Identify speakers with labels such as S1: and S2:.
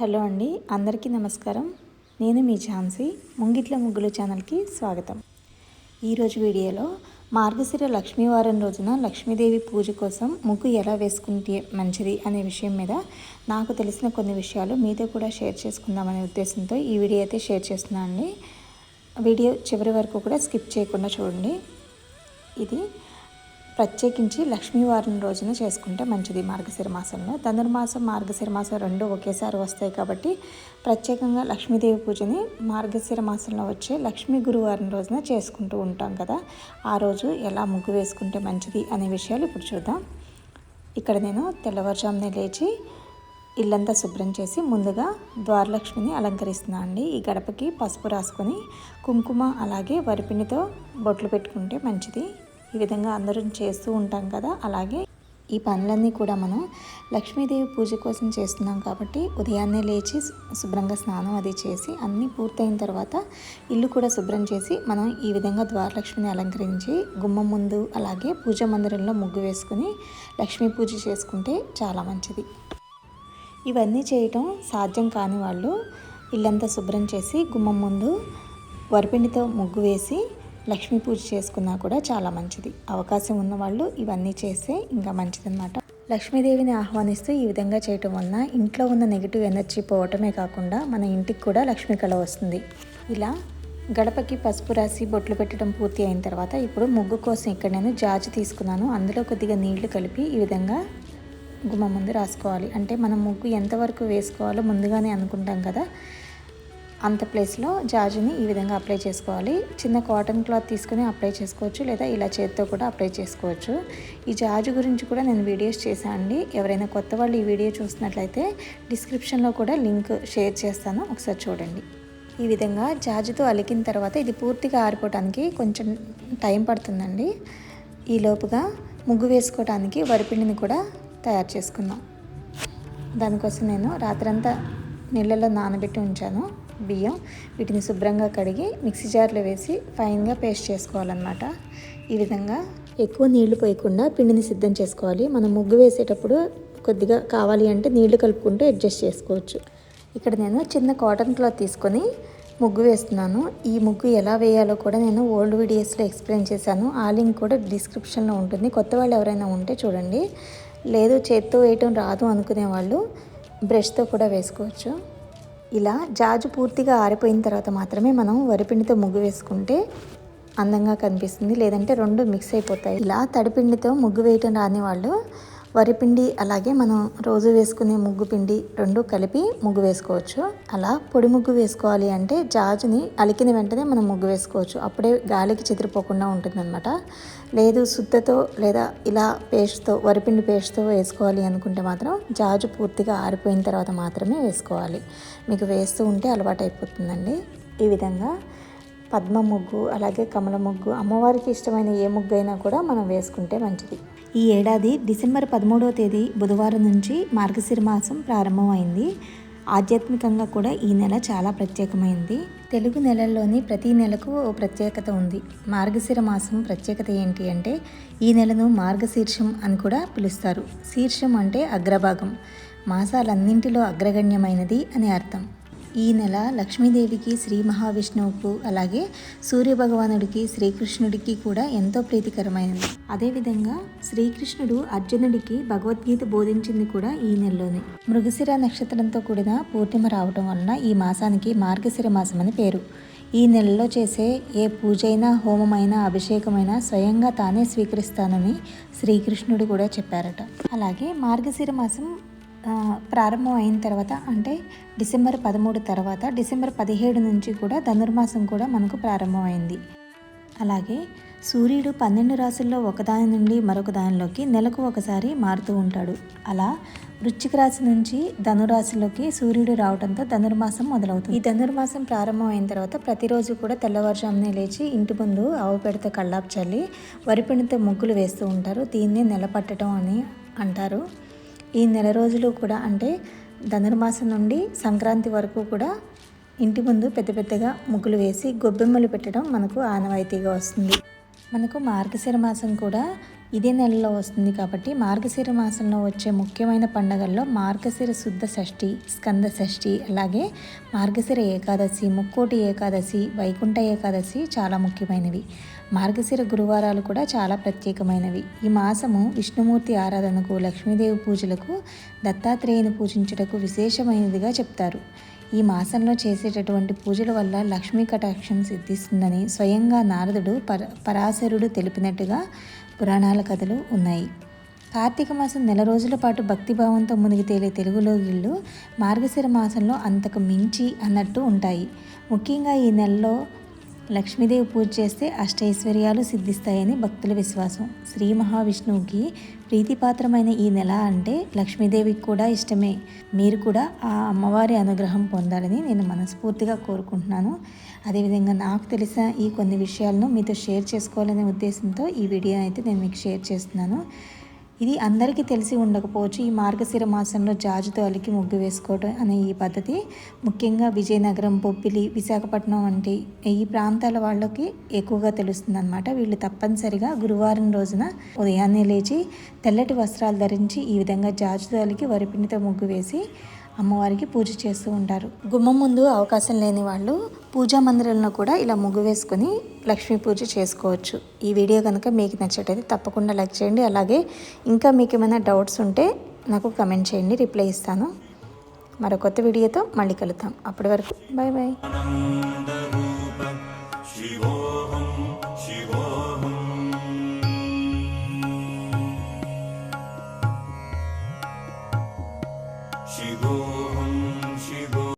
S1: Hello అండి అందరికీ నమస్కారం. నేను మీ ఝాన్సీ ముంగిట్ల ముగ్గులు ఛానల్కి స్వాగతం. ఈరోజు వీడియోలో మార్గశిర లక్ష్మీవారం రోజున లక్ష్మీదేవి పూజ కోసం ముగ్గు ఎలా వేసుకుంటే మంచిది అనే విషయం మీద నాకు తెలిసిన కొన్ని విషయాలు మీతో కూడా షేర్ చేసుకుందామనే ఉద్దేశంతో ఈ వీడియో అయితే షేర్ చేస్తున్నాను అండి వీడియో చివరి వరకు కూడా స్కిప్ చేయకుండా చూడండి. ఇది ప్రత్యేకించి లక్ష్మీవారం రోజున చేసుకుంటే మంచిది మార్గశిర మాసంలో ధనుర్మాసం మార్గశిర మాసం రెండు ఒకేసారి వస్తాయి కాబట్టి ప్రత్యేకంగా లక్ష్మీదేవి పూజని మార్గశిర మాసంలో వచ్చే లక్ష్మీ గురువారం రోజున చేసుకుంటూ ఉంటాం కదా. ఆ రోజు ఎలా ముగ్గు వేసుకుంటే మంచిది అనే విషయాలు ఇప్పుడు చూద్దాం. ఇక్కడ నేను తెల్లవారుజామునే లేచి ఇల్లంతా శుభ్రం చేసి ముందుగా ద్వారలక్ష్మిని అలంకరిస్తున్నాను అండి. ఈ గడపకి పసుపు రాసుకొని కుంకుమ అలాగే వరిపిండితో బొట్లు పెట్టుకుంటే మంచిది. ఈ విధంగా అందరం చేస్తూ ఉంటాం కదా. అలాగే ఈ పనులన్నీ కూడా మనం లక్ష్మీదేవి పూజ కోసం చేస్తున్నాం కాబట్టి ఉదయాన్నే లేచి శుభ్రంగా స్నానం అది చేసి అన్నీ పూర్తయిన తర్వాత ఇల్లు కూడా శుభ్రం చేసి మనం ఈ విధంగా ద్వారలక్ష్మిని అలంకరించి గుమ్మం ముందు అలాగే పూజ మందిరంలో ముగ్గు వేసుకుని లక్ష్మీ పూజ చేసుకుంటే చాలా మంచిది. ఇవన్నీ చేయటం సాధ్యం కాని వాళ్ళు ఇల్లంతా శుభ్రం చేసి గుమ్మం ముందు వరిపిండితో ముగ్గు వేసి లక్ష్మీ పూజ చేసుకున్నా కూడా చాలా మంచిది. అవకాశం ఉన్నవాళ్ళు ఇవన్నీ చేస్తే ఇంకా మంచిదన్నమాట. లక్ష్మీదేవిని ఆహ్వానిస్తూ ఈ విధంగా చేయటం వలన ఇంట్లో ఉన్న నెగిటివ్ ఎనర్జీ పోవటమే కాకుండా మన ఇంటికి కూడా లక్ష్మీ కళ వస్తుంది. ఇలా గడపకి పసుపు రాసి బొట్లు పెట్టడం పూర్తి అయిన తర్వాత ఇప్పుడు ముగ్గు కోసం ఇక్కడ నేను జాజి తీసుకున్నాను. అందులో కొద్దిగా నీళ్ళు కలిపి ఈ విధంగా గుమ్మ ముందు రాసుకోవాలి. అంటే మనం ముగ్గు ఎంతవరకు వేసుకోవాలో ముందుగానే అనుకుంటాం కదా. అంత ప్లేస్లో జాజుని ఈ విధంగా అప్లై చేసుకోవాలి. చిన్న కాటన్ క్లాత్ తీసుకుని అప్లై చేసుకోవచ్చు లేదా ఇలా చేతితో కూడా అప్లై చేసుకోవచ్చు. ఈ జాజు గురించి కూడా నేను వీడియోస్ చేశాను అండి. ఎవరైనా కొత్త వాళ్ళు ఈ వీడియో చూసినట్లయితే డిస్క్రిప్షన్లో కూడా లింక్ షేర్ చేస్తాను. ఒకసారి చూడండి. ఈ విధంగా జాజుతో అలికిన తర్వాత ఇది పూర్తిగా ఆరిపోవడానికి కొంచెం టైం పడుతుందండి. ఈ లోపుగా ముగ్గు వేసుకోవడానికి వరిపిండిని కూడా తయారు చేసుకుందాం. దానికోసం నేను రాత్రంతా నీళ్ళలో నానబెట్టి ఉంచాను. బియ్యం వీటిని శుభ్రంగా కడిగి మిక్సీ జార్లో వేసి ఫైన్గా పేస్ట్ చేసుకోవాలన్నమాట. ఈ విధంగా ఎక్కువ నీళ్ళు పోయకుండా పిండిని సిద్ధం చేసుకోవాలి. మనం ముగ్గు వేసేటప్పుడు కొద్దిగా కావాలి అంటే నీళ్ళు కలుపుకుంటూ అడ్జస్ట్ చేసుకోవచ్చు. ఇక్కడ నేను చిన్న కాటన్ క్లాత్ తీసుకొని ముగ్గు వేస్తున్నాను. ఈ ముగ్గు ఎలా వేయాలో కూడా నేను ఓల్డ్ వీడియోస్లో ఎక్స్ప్లెయిన్ చేశాను. ఆ లింక్ కూడా డిస్క్రిప్షన్లో ఉంటుంది. కొత్త వాళ్ళు ఎవరైనా ఉంటే చూడండి. లేదు చేత్తో వేయటం రాదు అనుకునే వాళ్ళు బ్రష్తో కూడా వేసుకోవచ్చు. ఇలా జాజు పూర్తిగా ఆరిపోయిన తర్వాత మాత్రమే మనం వరిపిండితో ముగ్గు వేసుకుంటే అందంగా కనిపిస్తుంది. లేదంటే రెండు మిక్స్ అయిపోతాయి. ఇలా తడిపిండితో ముగ్గు వేయటం రాని వాళ్ళు వరిపిండి అలాగే మనం రోజు వేసుకునే ముగ్గు పిండి రెండు కలిపి ముగ్గు వేసుకోవచ్చు. అలా పొడి ముగ్గు వేసుకోవాలి అంటే జాజుని అలికిన వెంటనే మనం ముగ్గు వేసుకోవచ్చు. అప్పుడే గాలికి చెదిరిపోకుండా ఉంటుందన్నమాట. లేదు శుద్ధతో లేదా ఇలా పేస్ట్తో వరిపిండి పేస్ట్తో వేసుకోవాలి అనుకుంటే మాత్రం జాజు పూర్తిగా ఆరిపోయిన తర్వాత మాత్రమే వేసుకోవాలి. మీకు వేస్తూ ఉంటే అలవాటు అయిపోతుందండి. ఈ విధంగా పద్మ ముగ్గు అలాగే కమల ముగ్గు అమ్మవారికి ఇష్టమైన ఏ ముగ్గు అయినా కూడా మనం వేసుకుంటే మంచిది. ఈ ఏడాది డిసెంబర్ పదమూడవ తేదీ బుధవారం నుంచి మార్గశిర మాసం ప్రారంభమైంది. ఆధ్యాత్మికంగా కూడా ఈ నెల చాలా ప్రత్యేకమైంది. తెలుగు నెలల్లోని ప్రతి నెలకు ఓ ప్రత్యేకత ఉంది. మార్గశిర మాసం ప్రత్యేకత ఏంటి అంటే ఈ నెలను మార్గశీర్షం అని కూడా పిలుస్తారు. శీర్షం అంటే అగ్రభాగం. మాసాలన్నింటిలో అగ్రగణ్యమైనది అని అర్థం. ఈ నెల లక్ష్మీదేవికి శ్రీ మహావిష్ణువుకు అలాగే సూర్యభగవానుడికి శ్రీకృష్ణుడికి కూడా ఎంతో ప్రీతికరమైనది. అదేవిధంగా శ్రీకృష్ణుడు అర్జునుడికి భగవద్గీత బోధించింది కూడా ఈ నెలలోనే. మృగశిర నక్షత్రంతో కూడిన పూర్ణిమ రావటం వలన ఈ మాసానికి మార్గశిర మాసం అని పేరు. ఈ నెలలో చేసే ఏ పూజైనా హోమమైనా అభిషేకమైనా స్వయంగా తానే స్వీకరిస్తానని శ్రీకృష్ణుడు కూడా చెప్పారట. అలాగే మార్గశిర మాసం ప్రారంభం అయిన తర్వాత అంటే డిసెంబర్ పదమూడు తర్వాత డిసెంబర్ పదిహేడు నుంచి కూడా ధనుర్మాసం కూడా మనకు ప్రారంభమైంది. అలాగే సూర్యుడు పన్నెండు రాశుల్లో ఒకదాని నుండి మరొక దానిలోకి నెలకు ఒకసారి మారుతూ ఉంటాడు. అలా వృశ్చిక రాశి నుంచి ధనురాశిలోకి సూర్యుడు రావడంతో ధనుర్మాసం మొదలవుతుంది. ఈ ధనుర్మాసం ప్రారంభం అయిన తర్వాత ప్రతిరోజు కూడా తెల్లవారుజామునే లేచి ఇంటి ముందు ఆవు పెడత కళ్ళాపు చల్లి వరిపిండితో ముగ్గులు వేస్తూ ఉంటారు. దీన్ని నిలబట్టడం అని అంటారు. ఈ నెల రోజులు కూడా అంటే ధనుర్మాసం నుండి సంక్రాంతి వరకు కూడా ఇంటి ముందు పెద్ద పెద్దగా ముగ్గులు వేసి గొబ్బెమ్మలు పెట్టడం మనకు ఆనవాయితీగా వస్తుంది. మనకు మార్గశిర మాసం కూడా ఇదే నెలలో వస్తుంది కాబట్టి మార్గశిర మాసంలో వచ్చే ముఖ్యమైన పండగల్లో మార్గశిర శుద్ధ షష్ఠి స్కంద షష్ఠి అలాగే మార్గశిర ఏకాదశి ముక్కోటి ఏకాదశి వైకుంఠ ఏకాదశి చాలా ముఖ్యమైనవి. మార్గశిర గురువారాలు కూడా చాలా ప్రత్యేకమైనవి. ఈ మాసము విష్ణుమూర్తి ఆరాధనకు లక్ష్మీదేవి పూజలకు దత్తాత్రేయుని పూజించుటకు విశేషమైనదిగా చెప్తారు. ఈ మాసంలో చేసేటటువంటి పూజల వల్ల లక్ష్మీ కటాక్షం సిద్ధిస్తుందని స్వయంగా నారదుడు పర పరాశరుడు తెలిపినట్టుగా పురాణాల కథలు ఉన్నాయి. కార్తీక మాసం నెల రోజుల పాటు భక్తిభావంతో మునిగి తేలే తెలుగులో వీళ్ళు మార్గశిర మాసంలో అంతకు మించి అన్నట్టు ఉంటాయి. ముఖ్యంగా ఈ నెలలో లక్ష్మీదేవి పూజ చేస్తే అష్టైశ్వర్యాలు సిద్ధిస్తాయని భక్తుల విశ్వాసం. శ్రీ మహావిష్ణువుకి ప్రీతిపాత్రమైన ఈ నెల అంటే లక్ష్మీదేవికి కూడా ఇష్టమే. మీరు కూడా ఆ అమ్మవారి అనుగ్రహం పొందాలని నేను మనస్ఫూర్తిగా కోరుకుంటున్నాను. అదేవిధంగా నాకు తెలిసిన ఈ కొన్ని విషయాలను మీతో షేర్ చేసుకోవాలనే ఉద్దేశంతో ఈ వీడియో అయితే నేను మీకు షేర్ చేస్తున్నాను. ఇది అందరికీ తెలిసి ఉండకపోవచ్చు ఈ మార్గశిర మాసంలో జాజుతో అలికి ముగ్గు వేసుకోవడం అనే ఈ పద్ధతి. ముఖ్యంగా విజయనగరం బొబ్బిలి విశాఖపట్నం వంటి ఈ ప్రాంతాల వాళ్ళకి ఎక్కువగా తెలుస్తుంది అనమాట వీళ్ళు తప్పనిసరిగా గురువారం రోజున ఉదయాన్నే లేచి తెల్లటి వస్త్రాలు ధరించి ఈ విధంగా జాజుతో అలికి వరిపిండితో ముగ్గు వేసి అమ్మవారికి పూజ చేస్తూ ఉంటారు. గుమ్మం ముందు అవకాశం లేని వాళ్ళు పూజా మందిరంలో కూడా ఇలా ముగ్గు వేసుకొని లక్ష్మీ పూజ చేసుకోవచ్చు. ఈ వీడియో కనుక మీకు నచ్చేటైతే తప్పకుండా లైక్ చేయండి. అలాగే ఇంకా మీకు ఏమైనా డౌట్స్ ఉంటే నాకు కమెంట్ చేయండి రిప్లై ఇస్తాను. మరో కొత్త వీడియోతో మళ్ళీ కలుద్దాం. అప్పటి వరకు బాయ్ బాయ్